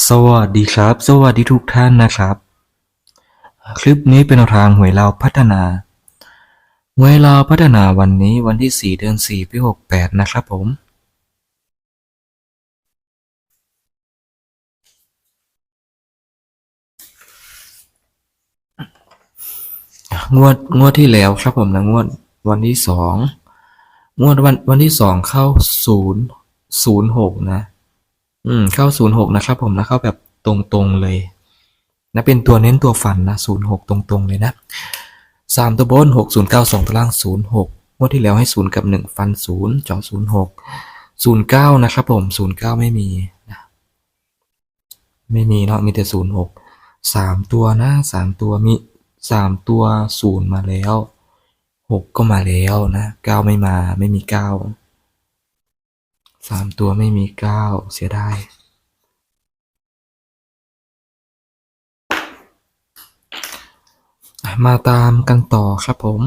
สวัสดีครับ สวัสดีทุกท่านนะครับ คลิปนี้เป็นทางหวยเราวพัฒนาหวยเราวพัฒนาวันนี้วันที่ 4 เดือน 4 ปี 68 นะครับผม งวดงวดที่แล้วครับผมนะงวดวันที่สองงวดวันวันที่สองเข้าศูนย์ศูนย์หกนะ อืมเข้าศูนย์หกนะครับผมนะเข้าแบบตรงๆเลยนะเป็นตัวเน้นตัวฟันนะศูนย์หกตรงๆเลยนะสามตัวบนหกศูนย์เก้าสองตัวล่างศูนย์หกงวดที่แล้วให้ศูนย์กับหนึ่งฟันศูนย์เจาะศูนย์หกศูนย์เก้านะครับผมศูนย์เก้าไม่มีนะไม่มีเนาะมีแต่ศูนย์หกสามตัวนะสามตัวมีสามตัวศูนย์มาแล้วหกก็มาแล้วนะเก้าไม่มาไม่มีเก้า สามตัวไม่มีเก้าเสียดายมาตามกันต่อครับผม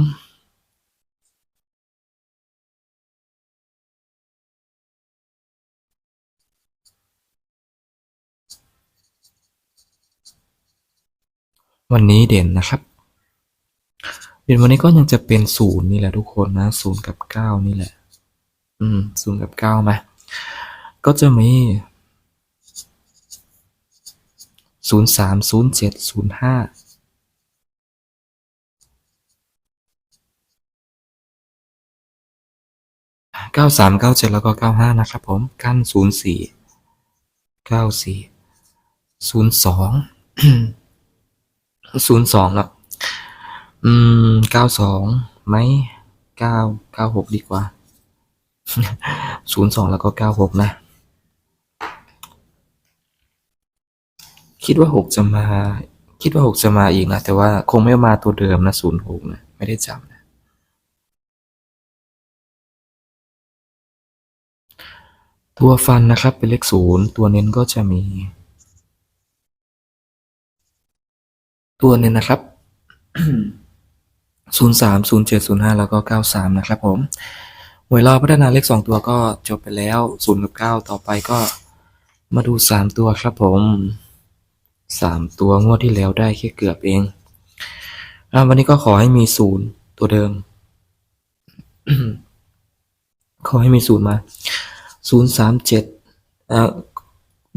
วันนี้เด่นนะครับ เด่นวันนี้ก็ยังจะเป็นศูนย์นี่แหละทุกคนนะศูนย์กับเก้านี่แหละ อืมศูนย์กับเก้าไหมก็จะมีศูนย์สามศูนย์เจ็ดศูนย์ห้าเก้าสามเก้าเจ็ดแล้วก็เก้าห้านะครับผมกั้นศูนย์สี่เก้าสี่ศูนย์สองศูนย์สองแล้วอืมเก้าสองไหมเก้าเก้าหกดีกว่า ศูนย์สองแล้วก็เก้าหกนะ คิดว่าหกจะมา คิดว่าหกจะมาอีกนะ แต่ว่าคงไม่มาตัวเดิมนะศูนย์หกนะ ไม่ได้จำนะตัวฟันนะครับเป็นเลขศูนย์ตัวเน้นก็จะมี ตัวเน้นนะครับศูนย์สามศูนย์เจ็ดศูนย์ห้าแล้วก็เก้าสามนะครับผม หวยเราพัฒนาเลขสองตัวก็จบไปแล้วศูนย์กับเก้าต่อไปก็มาดูสามตัวครับผมสามตัวงวดที่แล้วได้แค่เกือบเองอวันนี้ก็ขอให้มีศูนย์ตัวเดิม ขอให้มีศูนย์มาศูนย์สามเจ็ด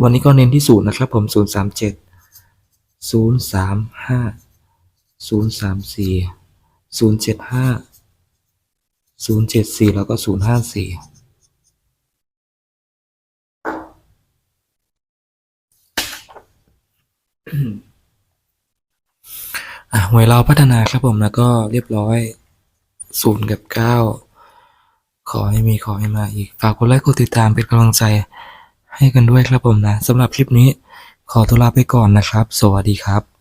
วันนี้ก็เน้นที่ศูนย์นะครับ ผมศูนย์สามเจ็ดศูนย์สามห้าศูนย์สามสี่ศูนย์เจ็ดห้า ศูนย์เจ็ดสี่แล้วก็ศูนย์ห้าสี่อะหวยเราพัฒนาครับผมแล้วก็เรียบร้อยศูนย์กับเก้าขอให้มีขอให้มาอีก ฝากกดไลค์กดติดตามเป็นกำลังใจให้กันด้วยครับผมนะสำหรับคลิปนี้ขอตัวลาไปก่อนนะครับ สวัสดีครับ